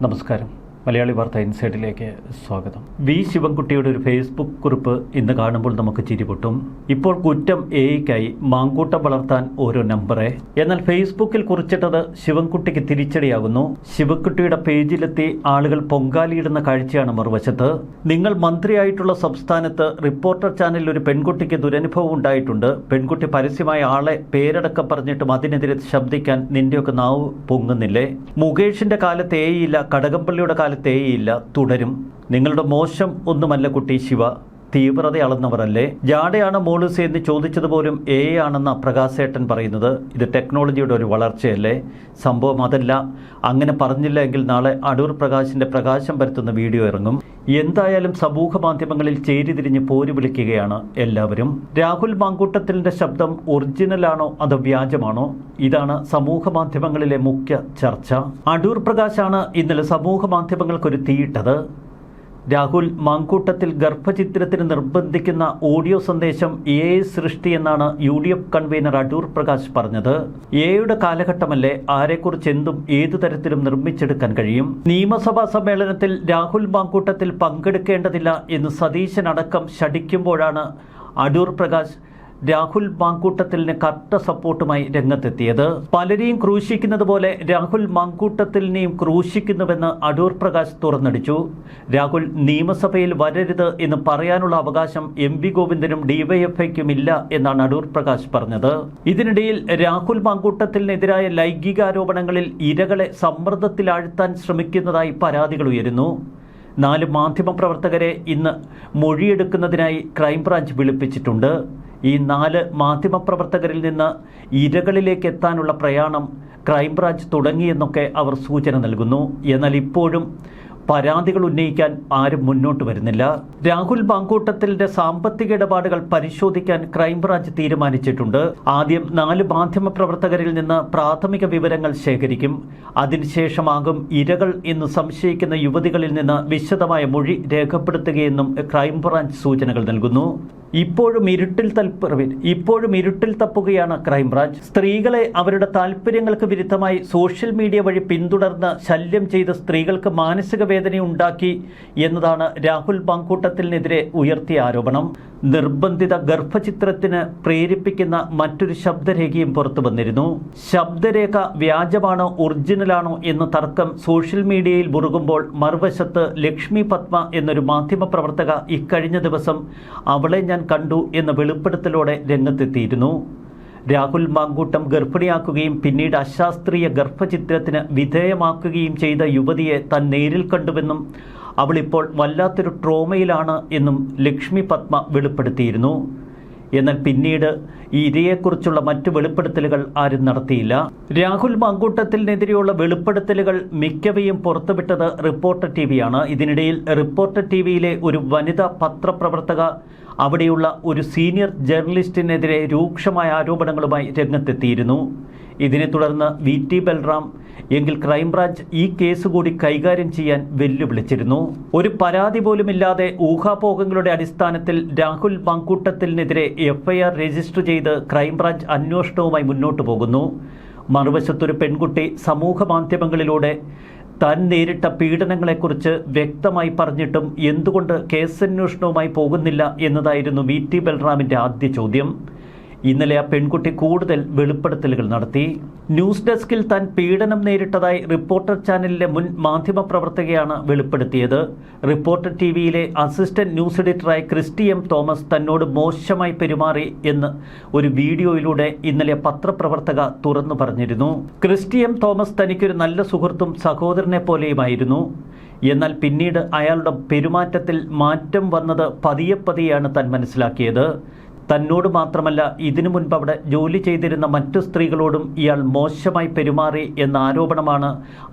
നമസ്കാരം മലയാളി വാർത്ത ഇൻസൈഡിലേക്ക് സ്വാഗതം. വി ശിവൻകുട്ടിയുടെ ഒരു ഫേസ്ബുക്ക് കുറിപ്പ് ഇന്ന് കാണുമ്പോൾ നമുക്ക് ചിരിപൊട്ടും ഇപ്പോൾ കുറ്റം എയ്ക്കായി മാങ്കൂട്ടം വളർത്താൻ ഓരോ നമ്പറെ. എന്നാൽ ഫേസ്ബുക്കിൽ കുറിച്ചിട്ടത് ശിവൻകുട്ടിക്ക് തിരിച്ചടിയാകുന്നു. ശിവൻകുട്ടിയുടെ പേജിലെത്തി ആളുകൾ പൊങ്കാലിയിടുന്ന കാഴ്ചയാണ് മറുവശത്ത്. നിങ്ങൾ മന്ത്രിയായിട്ടുള്ള സംസ്ഥാനത്ത് റിപ്പോർട്ടർ ചാനലിൽ ഒരു പെൺകുട്ടിക്ക് ദുരനുഭവം ഉണ്ടായിട്ടുണ്ട്. പെൺകുട്ടി പരസ്യമായ ആളെ പേരടക്കം പറഞ്ഞിട്ടും അതിനെതിരെ ശബ്ദിക്കാൻ നിന്റെയൊക്കെ നാവ് പൊങ്ങുന്നില്ലേ? മുകേഷിന്റെ കാലത്ത് ഏയില്ല കടകംപള്ളിയുടെ കാലത്ത് ഏയില്ല തുടരും. നിങ്ങളുടെ മോശം ഒന്നുമല്ല കുട്ടി ശിവ. തീവ്രത അളന്നവരല്ലേ ജാടയാണ് മോളുസ് എന്ന് ചോദിച്ചത് പോലും എ ആണെന്ന പ്രകാശേട്ടൻ പറയുന്നത്. ഇത് ടെക്നോളജിയുടെ ഒരു വളർച്ചയല്ലേ? സംഭവം അതല്ല. അങ്ങനെ പറഞ്ഞില്ല എങ്കിൽ നാളെ അടൂർ പ്രകാശിന്റെ പ്രകാശം പരത്തുന്ന വീഡിയോ ഇറങ്ങും. എന്തായാലും സമൂഹ മാധ്യമങ്ങളിൽ ചേരിതിരിഞ്ഞ് പോര് വിളിക്കുകയാണ് എല്ലാവരും. രാഹുൽ മാങ്കൂട്ടത്തിലിന്റെ ശബ്ദം ഒറിജിനലാണോ അതോ വ്യാജമാണോ? ഇതാണ് സമൂഹ മാധ്യമങ്ങളിലെ മുഖ്യ ചർച്ച. അടൂർ പ്രകാശാണ് ഇന്നലെ സമൂഹ മാധ്യമങ്ങൾക്കൊരു തീയിട്ടത്. രാഹുൽ മാങ്കൂട്ടത്തിൽ ഗർഭചിത്രത്തിന് നിർബന്ധിക്കുന്ന ഓഡിയോ സന്ദേശം എ സൃഷ്ടി എന്നാണ് U D F convener Adoor Prakash പറഞ്ഞത്. എയുടെ കാലഘട്ടമല്ലേ ആരെക്കുറിച്ച് എന്തും ഏതു തരത്തിലും നിർമ്മിച്ചെടുക്കാൻ കഴിയും? നിയമസഭാ സമ്മേളനത്തിൽ രാഹുൽ മാങ്കൂട്ടത്തിൽ പങ്കെടുക്കേണ്ടതില്ല എന്ന് സതീശനടക്കം ശടിക്കുമ്പോഴാണ് അടൂർ പ്രകാശ് രാഹുൽ മാങ്കൂട്ടത്തിലിന് കട്ട സപ്പോർട്ടുമായി രംഗത്തെത്തിയത്. പലരെയും ക്രൂശിക്കുന്നത് പോലെ രാഹുൽ മാങ്കൂട്ടത്തിലിനെയും ക്രൂശിക്കുന്നുവെന്ന് അടൂർ പ്രകാശ് തുറന്നടിച്ചു. രാഹുൽ നിയമസഭയിൽ വരരുത് എന്ന് പറയാനുള്ള അവകാശം എം വി ഗോവിന്ദനും ഡിവൈഎഫ്ഐക്കും ഇല്ല എന്നാണ് അടൂർ പ്രകാശ് പറഞ്ഞത്. ഇതിനിടയിൽ രാഹുൽ മാങ്കൂട്ടത്തിനെതിരായ ലൈംഗികാരോപണങ്ങളിൽ ഇരകളെ സമ്മർദ്ദത്തിലാഴ്ത്താൻ ശ്രമിക്കുന്നതായി പരാതികൾ ഉയരുന്നു. നാല് മാധ്യമപ്രവർത്തകരെ ഇന്ന് മൊഴിയെടുക്കുന്നതിനായി ക്രൈംബ്രാഞ്ച് വിളിപ്പിച്ചിട്ടുണ്ട്. ഈ നാല് മാധ്യമപ്രവർത്തകരിൽ നിന്ന് ഇരകളിലേക്ക് എത്താനുള്ള പ്രയാണം ക്രൈംബ്രാഞ്ച് തുടങ്ങിയെന്നൊക്കെ അവർ സൂചന നൽകുന്നു. എന്നാൽ ഇപ്പോഴും പരാതികൾ ഉന്നയിക്കാൻ ആരും മുന്നോട്ട് വരുന്നില്ല. രാഹുൽ മാങ്കൂട്ടത്തിന്റെ സാമ്പത്തിക ഇടപാടുകൾ പരിശോധിക്കാൻ ക്രൈംബ്രാഞ്ച് തീരുമാനിച്ചിട്ടുണ്ട്. ആദ്യം നാല് മാധ്യമ പ്രവർത്തകരിൽ നിന്ന് പ്രാഥമിക വിവരങ്ങൾ ശേഖരിക്കും. അതിനുശേഷമാകും ഇരകൾ എന്ന് സംശയിക്കുന്ന യുവതികളിൽ നിന്ന് വിശദമായ മൊഴി രേഖപ്പെടുത്തുകയെന്നും ക്രൈംബ്രാഞ്ച് സൂചനകൾ നൽകുന്നു. ഇപ്പോഴും ഇരുട്ടിൽ തൽപ്പിറവിൽ ഇപ്പോഴും ഇരുട്ടിൽ തപ്പുകയാണ് ക്രൈംബ്രാഞ്ച്. സ്ത്രീകളെ അവരുടെ താല്പര്യങ്ങൾക്ക് വിരുദ്ധമായി സോഷ്യൽ മീഡിയ വഴി പിന്തുടർന്ന് ശല്യം ചെയ്ത് സ്ത്രീകൾക്ക് മാനസിക വേദന ഉണ്ടാക്കി എന്നതാണ് രാഹുൽ ബാങ്കൂട്ടത്തിനെതിരെ ഉയർത്തിയ ആരോപണം. നിർബന്ധിത ഗർഭചിത്രത്തിന് പ്രേരിപ്പിക്കുന്ന മറ്റൊരു ശബ്ദരേഖയും പുറത്തു വന്നിരുന്നു. ശബ്ദരേഖ വ്യാജമാണോ ഒറിജിനലാണോ എന്ന തർക്കം സോഷ്യൽ മീഡിയയിൽ മുറുകുമ്പോൾ മറുവശത്ത് ലക്ഷ്മി പത്മ എന്നൊരു മാധ്യമപ്രവർത്തക ഇക്കഴിഞ്ഞ ദിവസം അവളെ ഞാൻ കണ്ടു എന്ന വെളിപ്പെടുത്തലോടെ രംഗത്തെത്തിയിരുന്നു. രാഹുൽ മാങ്കൂട്ടം ഗർഭിണിയാക്കുകയും പിന്നീട് അശാസ്ത്രീയ ഗർഭചിത്രത്തിന് വിധേയമാക്കുകയും ചെയ്ത യുവതിയെ താൻ നേരിൽ കണ്ടുവെന്നും അവളിപ്പോൾ വല്ലാത്തൊരു ട്രോമയിലാണ് എന്നും ലക്ഷ്മി പത്മ വെളിപ്പെടുത്തിയിരുന്നു. എന്നാൽ പിന്നീട് ഈ ഇരയെക്കുറിച്ചുള്ള മറ്റു വെളിപ്പെടുത്തലുകൾ ആരും നടത്തിയില്ല. രാഹുൽ മാങ്കൂട്ടത്തിനെതിരെയുള്ള വെളിപ്പെടുത്തലുകൾ മിക്കവയും പുറത്തുവിട്ടത് റിപ്പോർട്ടർ ടി വിയാണ് ഇതിനിടയിൽ റിപ്പോർട്ടർ ടി വിയിലെ ഒരു വനിതാ പത്രപ്രവർത്തക അവിടെയുള്ള ഒരു സീനിയർ ജേർണലിസ്റ്റിനെതിരെ രൂക്ഷമായ ആരോപണങ്ങളുമായി രംഗത്തെത്തിയിരുന്നു. ഇതിനെ തുടർന്ന് വി ടി ബൽറാം എങ്കിൽ ക്രൈംബ്രാഞ്ച് ഈ കേസ് കൂടി കൈകാര്യം ചെയ്യാൻ വെല്ലുവിളിച്ചിരുന്നു. ഒരു പരാതി പോലുമില്ലാതെ ഊഹാപോഹങ്ങളുടെ അടിസ്ഥാനത്തിൽ രാഹുൽ മങ്കൂട്ടത്തിനെതിരെ എഫ്ഐആർ രജിസ്റ്റർ ചെയ്ത് ക്രൈംബ്രാഞ്ച് അന്വേഷണവുമായി മുന്നോട്ടു പോകുന്നു. മറുവശത്തൊരു പെൺകുട്ടി സമൂഹ മാധ്യമങ്ങളിലൂടെ താൻ നേരിട്ട പീഡനങ്ങളെക്കുറിച്ച് വ്യക്തമായി പറഞ്ഞിട്ടും എന്തുകൊണ്ട് കേസന്വേഷണവുമായി പോകുന്നില്ല എന്നതായിരുന്നു വി ടി ബൽറാമിന്റെ ആദ്യ ചോദ്യം. ഇന്നലെ ആ പെൺകുട്ടി കൂടുതൽ വെളിപ്പെടുത്തലുകൾ നടത്തി. ന്യൂസ് ഡെസ്കിൽ താൻ പീഡനം നേരിട്ടതായി റിപ്പോർട്ടർ ചാനലിലെ മുൻ മാധ്യമ പ്രവർത്തകയാണ് വെളിപ്പെടുത്തിയത്. റിപ്പോർട്ടർ ടി വിയിലെ അസിസ്റ്റന്റ് ന്യൂസ് എഡിറ്ററായ ക്രിസ്റ്റി എം തോമസ് തന്നോട് മോശമായി പെരുമാറി എന്ന് ഒരു വീഡിയോയിലൂടെ ഇന്നലെ പത്രപ്രവർത്തക തുറന്നു പറഞ്ഞിരുന്നു. ക്രിസ്റ്റി എം തോമസ് തനിക്കൊരു നല്ല സുഹൃത്തും സഹോദരനെ പോലെയുമായിരുന്നു. എന്നാൽ പിന്നീട് അയാളുടെ പെരുമാറ്റത്തിൽ മാറ്റം വന്നത് പതിയെ പതിയെയാണ് താൻ മനസ്സിലാക്കിയത്. തന്നോട് മാത്രമല്ല ഇതിനു മുൻപ് അവിടെ ജോലി ചെയ്തിരുന്ന മറ്റു സ്ത്രീകളോടും ഇയാൾ മോശമായി പെരുമാറി എന്ന ആരോപണമാണ്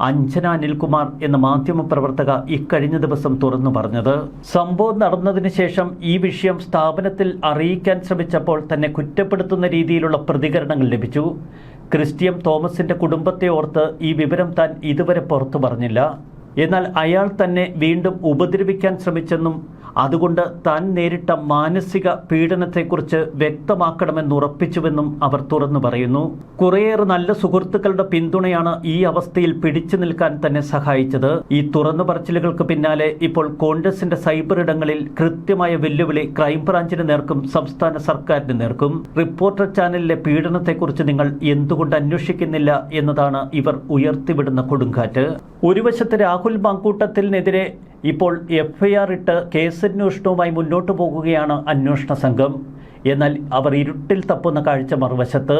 അഞ്ജന അനിൽകുമാർ എന്ന മാധ്യമപ്രവർത്തക ഇക്കഴിഞ്ഞ ദിവസം തുറന്നു പറഞ്ഞത്. സംഭവം നടന്നതിന് ശേഷം ഈ വിഷയം സ്ഥാപനത്തിൽ അറിയിക്കാൻ ശ്രമിച്ചപ്പോൾ തന്നെ കുറ്റപ്പെടുത്തുന്ന രീതിയിലുള്ള പ്രതികരണങ്ങൾ ലഭിച്ചു. ക്രിസ്ത്യൻ തോമസിന്റെ കുടുംബത്തെ ഓർത്ത് ഈ വിവരം താൻ ഇതുവരെ പുറത്തു പറഞ്ഞില്ല. എന്നാൽ അയാൾ തന്നെ വീണ്ടും ഉപദ്രവിക്കാൻ ശ്രമിച്ചെന്നും അതുകൊണ്ട് താൻ നേരിട്ട മാനസിക പീഡനത്തെക്കുറിച്ച് വ്യക്തമാക്കണമെന്ന് ഉറപ്പിച്ചുവെന്നും അവർ തുറന്നു പറയുന്നു. കുറേയേറെ നല്ല സുഹൃത്തുക്കളുടെ പിന്തുണയാണ് ഈ അവസ്ഥയിൽ പിടിച്ചു നിൽക്കാൻ തന്നെ സഹായിച്ചത്. ഈ തുറന്നു പറച്ചിലുകൾക്ക് പിന്നാലെ ഇപ്പോൾ കോൺഗ്രസിന്റെ സൈബർ ഇടങ്ങളിൽ കൃത്യമായ വെല്ലുവിളി ക്രൈംബ്രാഞ്ചിന് നേർക്കും സംസ്ഥാന സർക്കാരിന് നേർക്കും. റിപ്പോർട്ടർ ചാനലിലെ പീഡനത്തെക്കുറിച്ച് നിങ്ങൾ എന്തുകൊണ്ട് അന്വേഷിക്കുന്നില്ല എന്നതാണ് ഇവർ ഉയർത്തിവിടുന്ന കൊടുങ്കാറ്റ്. ഒരു വശത്ത് രാഹുൽ മാങ്കൂട്ടത്തിനെതിരെ ഇപ്പോൾ എഫ്ഐആർ ഇട്ട് കേസന്വേഷണവുമായി മുന്നോട്ടു പോകുകയാണ് അന്വേഷണ സംഘം. എന്നാൽ അവർ ഇരുട്ടിൽ തപ്പുന്ന കാഴ്ച മറുവശത്ത്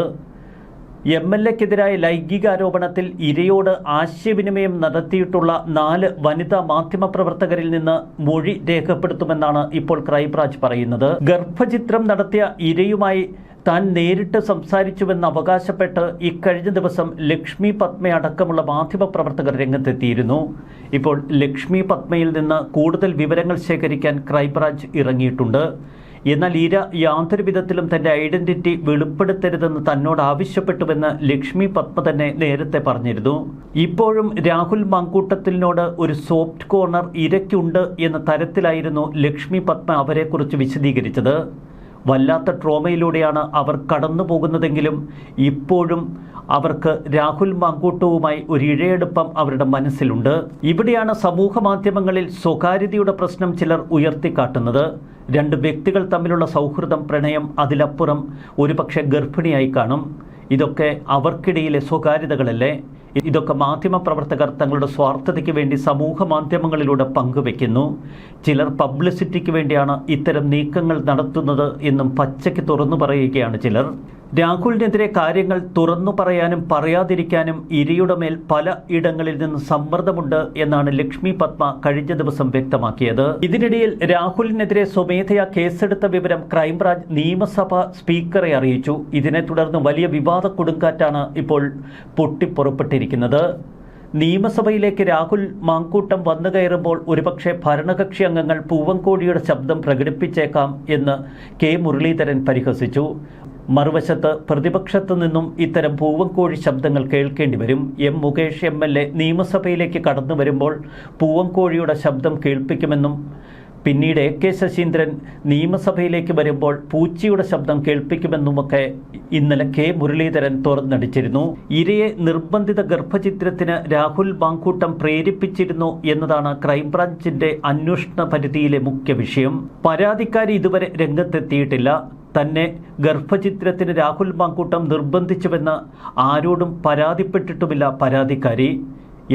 എം എൽ എക്കെതിരായ ലൈംഗികാരോപണത്തിൽ ഇരയോട് ആശയവിനിമയം നടത്തിയിട്ടുള്ള നാല് വനിതാ മാധ്യമപ്രവർത്തകരിൽ നിന്ന് മൊഴി രേഖപ്പെടുത്തുമെന്നാണ് ഇപ്പോൾ ക്രൈംബ്രാഞ്ച് പറയുന്നത്. ഗർഭചിത്രം നടത്തിയ ഇരയുമായി താൻ നേരിട്ട് സംസാരിച്ചുവെന്ന് അവകാശപ്പെട്ട് ഇക്കഴിഞ്ഞ ദിവസം ലക്ഷ്മി പത്മ അടക്കമുള്ള മാധ്യമപ്രവർത്തകർ രംഗത്തെത്തിയിരുന്നു. ഇപ്പോൾ ലക്ഷ്മി പത്മയിൽ നിന്ന് കൂടുതൽ വിവരങ്ങൾ ശേഖരിക്കാൻ ക്രൈംബ്രാഞ്ച് ഇറങ്ങിയിട്ടുണ്ട്. എന്നാൽ ഇര യാതൊരു വിധത്തിലും തന്റെ ഐഡന്റിറ്റി വെളിപ്പെടുത്തരുതെന്ന് തന്നോട് ആവശ്യപ്പെട്ടുവെന്ന് ലക്ഷ്മി പത്മ തന്നെ നേരത്തെ പറഞ്ഞിരുന്നു. ഇപ്പോഴും രാഹുൽ മങ്കൂട്ടത്തിനോട് ഒരു സോഫ്റ്റ് കോർണർ ഇരയ്ക്കുണ്ട് എന്ന തരത്തിലായിരുന്നു ലക്ഷ്മി പത്മ അവരെക്കുറിച്ച് വിശദീകരിച്ചത്. വല്ലാത്ത ട്രോമയിലൂടെയാണ് അവർ കടന്നു പോകുന്നതെങ്കിലും ഇപ്പോഴും അവർക്ക് രാഹുൽ മാങ്കൂട്ടവുമായി ഒരു ഇഴയെടുപ്പം അവരുടെ മനസ്സിലുണ്ട്. ഇവിടെയാണ് സമൂഹ മാധ്യമങ്ങളിൽ സ്വകാര്യതയുടെ പ്രശ്നം ചിലർ ഉയർത്തിക്കാട്ടുന്നത്. രണ്ട് വ്യക്തികൾ തമ്മിലുള്ള സൗഹൃദം പ്രണയം അതിലപ്പുറം ഒരുപക്ഷെ ഗർഭിണിയായി കാണും. ഇതൊക്കെ അവർക്കിടയിലെ സ്വകാര്യതകളല്ലേ? ഇതൊക്കെ മാധ്യമ പ്രവർത്തകർ തങ്ങളുടെ സ്വാർത്ഥതയ്ക്ക് വേണ്ടി സമൂഹ മാധ്യമങ്ങളിലൂടെ പങ്കുവെക്കുന്നു. ചിലർ പബ്ലിസിറ്റിക്ക് വേണ്ടിയാണ് ഇത്തരം നീക്കങ്ങൾ നടത്തുന്നത് എന്നും പച്ചയ്ക്ക് തുറന്നു പറയുകയാണ് ചിലർ. രാഹുലിനെതിരെ കാര്യങ്ങൾ തുറന്നു പറയാനും പറയാതിരിക്കാനും ഇരയുടെ മേൽ പല ഇടങ്ങളിൽ നിന്ന് സമ്മർദ്ദമുണ്ട് എന്നാണ് ലക്ഷ്മി പത്മ കഴിഞ്ഞ ദിവസം വ്യക്തമാക്കിയത്. ഇതിനിടയിൽ രാഹുലിനെതിരെ സ്വമേധയാ കേസെടുത്ത വിവരം ക്രൈംബ്രാഞ്ച് നിയമസഭ സ്പീക്കറെ അറിയിച്ചു. ഇതിനെ തുടർന്ന് വലിയ വിവാദ കൊടുങ്കാറ്റാണ് ഇപ്പോൾ പൊട്ടിപ്പുറപ്പെട്ടിരിക്കുന്നത്. നിയമസഭയിലേക്ക് രാഹുൽ മാങ്കൂട്ടം വന്നു കയറുമ്പോൾ ഒരുപക്ഷെ ഭരണകക്ഷി അംഗങ്ങൾ പൂവൻകോടിയുടെ ശബ്ദം പ്രകടിപ്പിച്ചേക്കാം എന്ന് കെ മുരളീധരൻ പരിഹസിച്ചു. മറുവശത്ത് പ്രതിപക്ഷത്തു നിന്നും ഇത്തരം പൂവങ്കോഴി ശബ്ദങ്ങൾ കേൾക്കേണ്ടി വരും. M Mukesh M L A നിയമസഭയിലേക്ക് കടന്നു വരുമ്പോൾ പൂവങ്കോഴിയുടെ ശബ്ദം കേൾപ്പിക്കുമെന്നും പിന്നീട് എ കെ ശശീന്ദ്രൻ നിയമസഭയിലേക്ക് വരുമ്പോൾ പൂച്ചയുടെ ശബ്ദം കേൾപ്പിക്കുമെന്നുമൊക്കെ ഇന്നലെ കെ മുരളീധരൻ തുറന്നടിച്ചിരുന്നു. ഇരയെ നിർബന്ധിത ഗർഭചിത്രത്തിന് രാഹുൽ ബാങ്കൂട്ടം പ്രേരിപ്പിച്ചിരുന്നു എന്നതാണ് ക്രൈംബ്രാഞ്ചിന്റെ അന്വേഷണ പരിധിയിലെ മുഖ്യ വിഷയം. പരാതിക്കാരി ഇതുവരെ രംഗത്തെത്തിയിട്ടില്ല. തന്നെ ഗർഭചിത്രത്തിന് രാഹുൽ മാങ്കൂട്ടം നിർബന്ധിച്ചുവെന്ന് ആരോടും പരാതിപ്പെട്ടിട്ടുമില്ല പരാതിക്കാരി.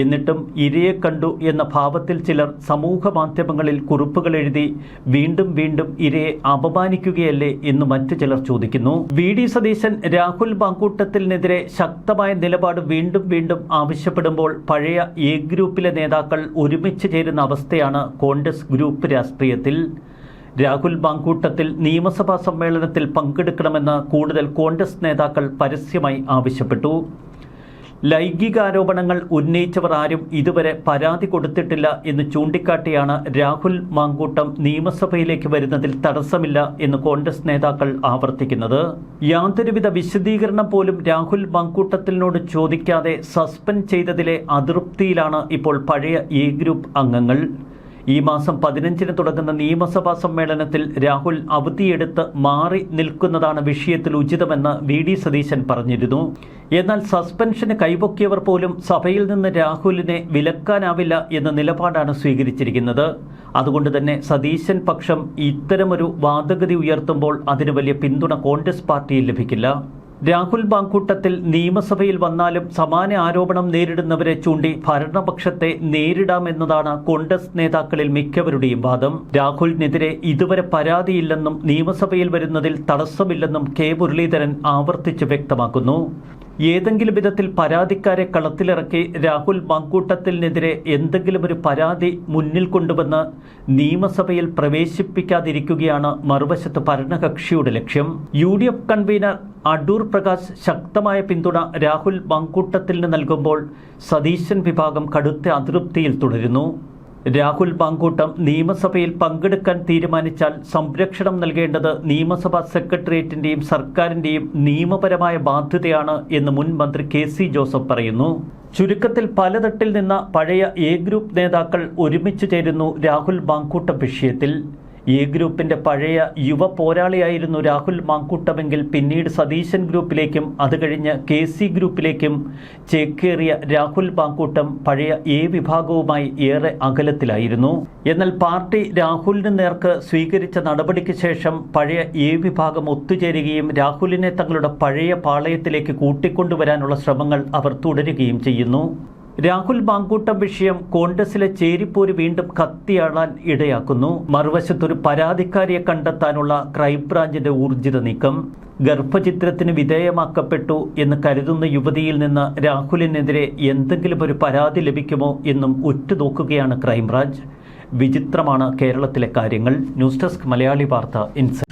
എന്നിട്ടും ഇരയെ കണ്ടു എന്ന ഭാവത്തിൽ ചിലർ സമൂഹ മാധ്യമങ്ങളിൽ കുറിപ്പുകൾ എഴുതി വീണ്ടും വീണ്ടും ഇരയെ അപമാനിക്കുകയല്ലേ എന്ന് മറ്റു ചിലർ ചോദിക്കുന്നു. വി. ഡി. സതീശൻ രാഹുൽ മാങ്കൂട്ടത്തിനെതിരെ ശക്തമായ നിലപാട് വീണ്ടും വീണ്ടും ആവശ്യപ്പെടുമ്പോൾ പഴയ എ ഗ്രൂപ്പിലെ നേതാക്കൾ ഒരുമിച്ച് ചേരുന്ന അവസ്ഥയാണ് കോൺഗ്രസ് ഗ്രൂപ്പ് രാഷ്ട്രീയത്തിൽ. രാഹുൽ മാങ്കൂട്ടത്തിൽ നിയമസഭാ സമ്മേളനത്തിൽ പങ്കെടുക്കണമെന്ന് കൂടുതൽ കോൺഗ്രസ് നേതാക്കൾ പരസ്യമായി ആവശ്യപ്പെട്ടു. ലൈംഗികാരോപണങ്ങൾ ഉന്നയിച്ചവർ ആരും ഇതുവരെ പരാതി കൊടുത്തിട്ടില്ല എന്ന് ചൂണ്ടിക്കാട്ടിയാണ് രാഹുൽ മാങ്കൂട്ടം നിയമസഭയിലേക്ക് വരുന്നതിൽ തടസ്സമില്ല എന്ന് കോൺഗ്രസ് നേതാക്കൾ ആവർത്തിക്കുന്നത്. യാതൊരുവിധ വിശദീകരണം പോലും രാഹുൽ മാങ്കൂട്ടത്തിനോട് ചോദിക്കാതെ സസ്പെൻഡ് ചെയ്തതിലെ അതൃപ്തിയിലാണ് ഇപ്പോൾ പഴയ എ ഗ്രൂപ്പ് അംഗങ്ങൾ. ഈ മാസം പതിനഞ്ചിന് തുടങ്ങുന്ന നിയമസഭാ സമ്മേളനത്തിൽ രാഹുൽ അവധിയെടുത്ത് മാറി നിൽക്കുന്നതാണ് വിഷയത്തിൽ ഉചിതമെന്ന് വി ഡി സതീശൻ പറഞ്ഞിരുന്നു. എന്നാൽ സസ്പെൻഷന് കൈപൊക്കിയവർ പോലും സഭയിൽ നിന്ന് രാഹുലിനെ വിലക്കാനാവില്ല എന്ന നിലപാടാണ് സ്വീകരിച്ചിരിക്കുന്നത്. അതുകൊണ്ട് തന്നെ സതീശൻ പക്ഷം ഇത്തരമൊരു വാദഗതി ഉയർത്തുമ്പോൾ അതിന് വലിയ പിന്തുണ കോൺഗ്രസ് പാർട്ടിയിൽ ലഭിക്കില്ല. രാഹുൽ ബാങ്കൂട്ടത്തിൽ നിയമസഭയിൽ വന്നാലും സമാന ആരോപണം നേരിടുന്നവരെ ചൂണ്ടി ഭരണപക്ഷത്തെ നേരിടാമെന്നതാണ് കോൺഗ്രസ് നേതാക്കളിൽ മിക്കവരുടെയും വാദം. രാഹുലിനെതിരെ ഇതുവരെ പരാതിയില്ലെന്നും നിയമസഭയിൽ വരുന്നതിൽ തടസ്സമില്ലെന്നും കെ മുരളീധരൻ ആവർത്തിച്ച് വ്യക്തമാക്കുന്നു. ഏതെങ്കിലും വിധത്തിൽ പരാതിക്കാരെ കളത്തിലിറക്കി രാഹുൽ മാങ്കൂട്ടത്തിനെതിരെ എന്തെങ്കിലും ഒരു പരാതി മുന്നിൽ കൊണ്ടുവന്ന് നിയമസഭയിൽ പ്രവേശിപ്പിക്കാതിരിക്കുകയാണ് മറുവശത്ത് ഭരണകക്ഷിയുടെ ലക്ഷ്യം. U D F convener Adoor Prakash ശക്തമായ പിന്തുണ രാഹുൽ മാങ്കൂട്ടത്തിന് നൽകുമ്പോൾ സതീശൻ വിഭാഗം കടുത്ത അതൃപ്തിയിൽ തുടരുന്നു. രാഹുൽ പാങ്കൂട്ടം നിയമസഭയിൽ പങ്കെടുക്കാൻ തീരുമാനിച്ചാൽ സംരക്ഷണം നൽകേണ്ടത് നിയമസഭാ സെക്രട്ടേറിയറ്റിന്റെയും സർക്കാരിന്റെയും നിയമപരമായ ബാധ്യതയാണ് എന്ന് മുൻ മന്ത്രി കെ സി ജോസഫ് പറയുന്നു. ചുരുക്കത്തിൽ പലതട്ടിൽ നിന്ന പഴയ എ ഗ്രൂപ്പ് നേതാക്കൾ ഒരുമിച്ച് ചേരുന്നു രാഹുൽ ബാങ്കൂട്ടം വിഷയത്തിൽ. എ ഗ്രൂപ്പിന്റെ പഴയ യുവ പോരാളിയായിരുന്നു രാഹുൽ മാങ്കൂട്ടമെങ്കിൽ പിന്നീട് സതീശൻ ഗ്രൂപ്പിലേക്കും അത് കഴിഞ്ഞ് കെ സി ഗ്രൂപ്പിലേക്കും ചേക്കേറിയ രാഹുൽ മാങ്കൂട്ടം പഴയ എ വിഭാഗവുമായി ഏറെ അകലത്തിലായിരുന്നു. എന്നാൽ പാർട്ടി രാഹുലിന് നേർക്ക് സ്വീകരിച്ച നടപടിക്ക് ശേഷം പഴയ എ വിഭാഗം ഒത്തുചേരുകയും രാഹുലിനെ തങ്ങളുടെ പഴയ പാളയത്തിലേക്ക് കൂട്ടിക്കൊണ്ടുവരാനുള്ള ശ്രമങ്ങൾ അവർ തുടരുകയും ചെയ്യുന്നു. രാഹുൽ മാങ്കൂട്ടം വിഷയം കോൺഗ്രസിലെ ചേരിപ്പോര് വീണ്ടും കത്തിയാളാൻ ഇടയാക്കുന്നു. മറുവശത്തൊരു പരാതിക്കാരിയെ കണ്ടെത്താനുള്ള ക്രൈംബ്രാഞ്ചിന്റെ ഊർജിത നീക്കം. ഗർഭചിത്രത്തിന് വിധേയമാക്കപ്പെട്ടു എന്ന് കരുതുന്ന യുവതിയിൽ നിന്ന് രാഹുലിനെതിരെ എന്തെങ്കിലും ഒരു പരാതി ലഭിക്കുമോ എന്നും ഉറ്റുനോക്കുകയാണ് ക്രൈംബ്രാഞ്ച്. വിചിത്രമാണ് കേരളത്തിലെ കാര്യങ്ങൾ. ന്യൂസ് ഡെസ്ക് മലയാളി വാർത്ത ഇൻസൈറ്റ്